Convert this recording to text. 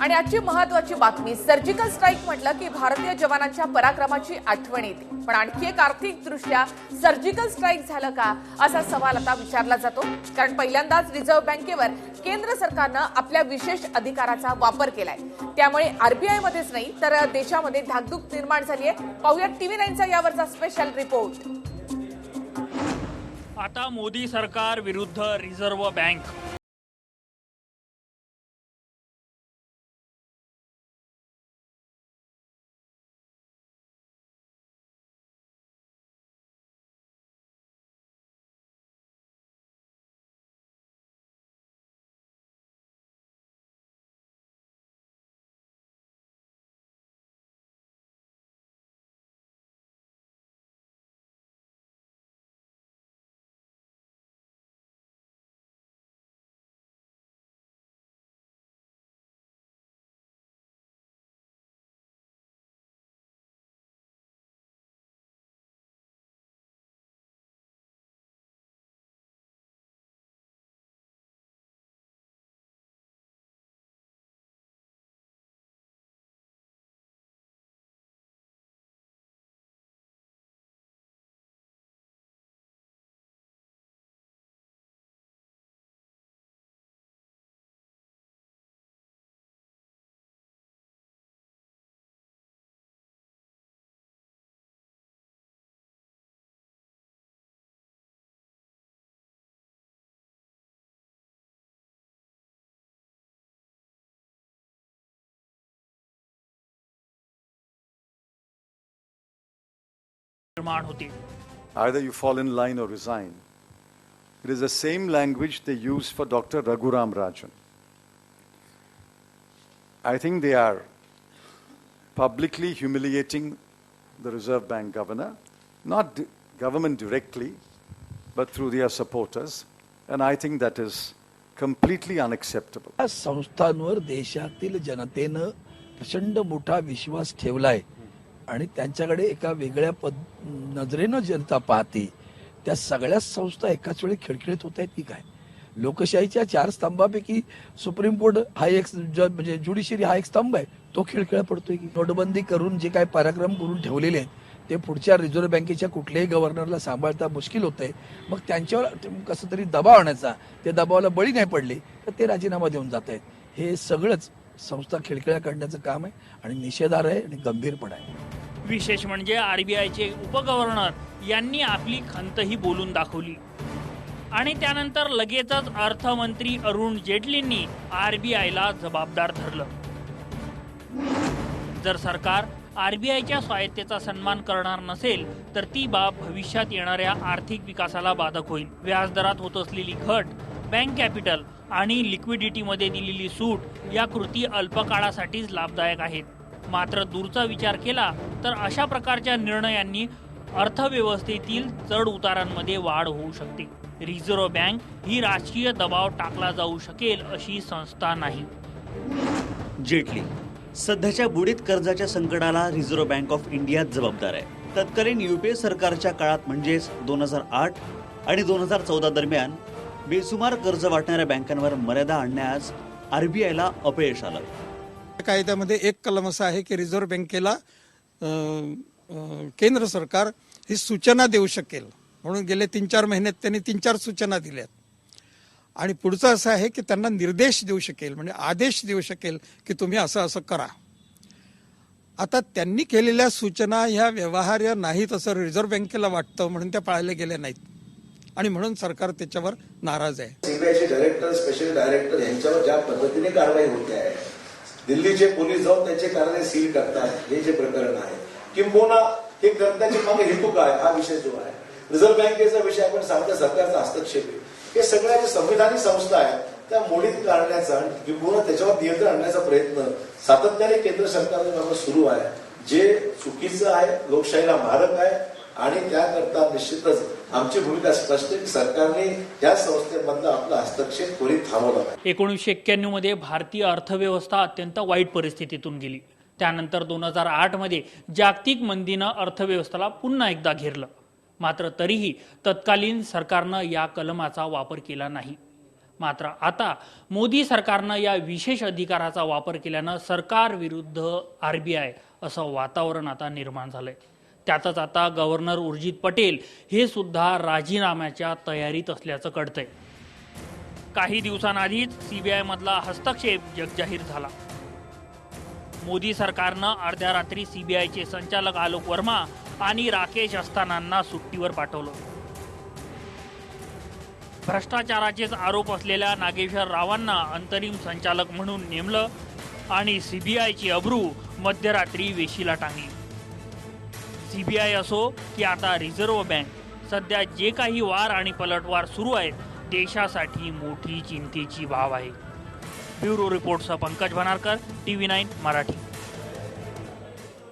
आणि आजची महत्वाची बातमी सर्जिकल स्ट्राईक म्हटलं की भारतीय जवानांच्या पराक्रमाची आठवण येते. पण आणखी एक आर्थिक दृष्ट्या सर्जिकल स्ट्राईक झालं का असा सवाल आता विचारला जातो. कारण पहिल्यांदाच रिझर्व्ह बँकेवर केंद्र सरकारनं आपल्या विशेष अधिकाराचा वापर केलाय. त्यामुळे आरबीआय मध्येच नाही तर देशामध्ये धाकधूक निर्माण झाली आहे पाहुयात टीव्ही नाईनचा यावरचा स्पेशल रिपोर्ट आता मोदी सरकार विरुद्ध रिझर्व्ह बँक. निर्माण होते Either you fall in line or resign. It is the same language they use for Dr. Raghuram Rajan. I think they are publicly humiliating the Reserve Bank governor, not di- government directly, but through their supporters. And I think that is completely unacceptable. या संस्थांवर देशातील जनतेनं प्रचंड मोठा विश्वास ठेवलाय आणि त्यांच्याकडे एका वेगळ्या पद नजरेनं जनता पाहते. त्या सगळ्याच संस्था एकाच वेळी खिळखिळीत होत आहेत की काय? लोकशाहीच्या चार स्तंभापैकी सुप्रीम कोर्ट हा एक ज- म्हणजे ज्युडिशरी हा एक स्तंभ आहे. तो खिळखिळा पडतोय की नोटबंदी करून जे काय पराक्रम करून ठेवलेले आहेत ते पुढच्या रिझर्व्ह बँकेच्या कुठल्याही गव्हर्नरला सांभाळता मुश्किल होत आहे. मग त्यांच्यावर कसं तरी दबाव आणायचा ते दबावाला बळी नाही पडले तर ते राजीनामा देऊन जात आहेत. हे सगळंच संस्था खिळखिळ्या काढण्याचं काम आहे आणि निषेधार आहे आणि गंभीर पण आहे. विशेष म्हणजे आर बी आयचे उपगव्हर्नर यांनी आपली खंतही बोलून दाखवली. आणि त्यानंतर लगेचच अर्थमंत्री अरुण जेटलींनी आर बी आयला जबाबदार धरलं. जर सरकार आर बी आयच्या स्वायत्तेचा सन्मान करणार नसेल तर ती बाब भविष्यात येणाऱ्या आर्थिक विकासाला बाधक होईल. व्याजदरात होत असलेली घट बँक कॅपिटल आणि लिक्विडिटीमध्ये दिलेली सूट या कृती अल्पकाळासाठीच लाभदायक आहेत. मात्र दूरचा विचार केला तर अशा प्रकारच्या निर्णयांनी अर्थव्यवस्थेतील चढ उतारांमध्ये वाढ होऊ शकते. रिझर्व्ह बँक ही राजकीय दबाव टाकला जाऊ शकेल अशी संस्था नाही. जेटली सध्याच्या बुडीत कर्जाच्या संकटाला रिझर्व्ह बँक ऑफ इंडिया जबाबदार आहे. तत्कालीन युपीए सरकारच्या काळात म्हणजेच दोन हजार आठ आणि दोन हजार चौदा दरम्यान बेसुमार कर्ज वाटणाऱ्या बँकांवर मर्यादा आणण्यास आरबीआयला अपयश आलं. कायद्यामध्ये एक कलम असा आहे की रिझर्व्ह बँकेला केंद्र सरकार ही सूचना देऊ शकेल. म्हणून गेले तीन चार महिन्यात त्यांनी तीन चार सूचना दिल्यात. आणि पुढचं असं आहे की त्यांना निर्देश देऊ शकेल म्हणजे आदेश देऊ शकेल की तुम्ही असं असं करा. आता त्यांनी केलेल्या सूचना ह्या व्यवहार्य नाहीत असं रिझर्व्ह बँकेला वाटतं म्हणून त्या पाळल्या गेल्या नाहीत. आणि म्हणून सरकार त्याच्यावर नाराज आहे. सीबीआयचे डायरेक्टर स्पेशल डायरेक्टर यांच्यावर ज्या पद्धतीने कारवाई होते आहे दिल्लीचे पोलीस जाऊन त्यांचे कार्यालय सील करतात. हे जे प्रकरण आहे. किंबहुना हे करण्याचे मागे हेतू काय? हा विषय जो आहे. रिझर्व्ह बँकेचा विषय आपण सांगतो सरकारचा हस्तक्षेप आहे. हे सगळ्या जे संविधानिक संस्था आहेत त्या मोडीत काढण्याचा किंबहुना त्याच्यावर नियंत्रण आणण्याचा प्रयत्न सातत्याने केंद्र सरकारने सुरू आहे. जे चुकीचं आहे लोकशाहीला मारक आहे आणि त्याकरता निश्चितच आमची भूमिका स्पष्ट की सरकारने या संस्थेमधला आपला हस्तक्षेप कोणी थांबवला एकोणीसशे एक्क्याण्णवमध्ये भारतीय अर्थव्यवस्था अत्यंत वाईट परिस्थितीतून गेली. त्यानंतर दोन हजार आठमध्ये जागतिक मंदीनं अर्थव्यवस्थेला पुन्हा एकदा घेरलं. मात्र तरीही तत्कालीन सरकारनं या कलमाचा वापर केला नाही. मात्र आता मोदी सरकारनं या विशेष अधिकाराचा वापर केल्यानं सरकार विरुद्ध आरबीआय असं वातावरण आता निर्माण झालंय. त्यातच आता गव्हर्नर उर्जित पटेल हे सुद्धा राजीनाम्याच्या तयारीत असल्याचं कळतंय. काही दिवसांआधीच सीबीआयमधला हस्तक्षेप जगजाहीर झाला. मोदी सरकारनं अर्ध्या रात्री सीबीआयचे संचालक आलोक वर्मा आणि राकेश अस्थानांना सुट्टीवर पाठवलं. भ्रष्टाचाराचेच आरोप असलेल्या नागेश्वर रावांना अंतरिम संचालक म्हणून नेमलं आणि सीबीआयची अब्रू मध्यरात्री वेशीला टांगली. सीबीआय असो की आता रिझर्व्ह बँक सध्या जे काही वार आणि पलटवार सुरू आहेत देशासाठी मोठी चिंतेची बाब आहे. ब्युरो रिपोर्टसह पंकज भनारकर टीव्ही नाईन मराठी.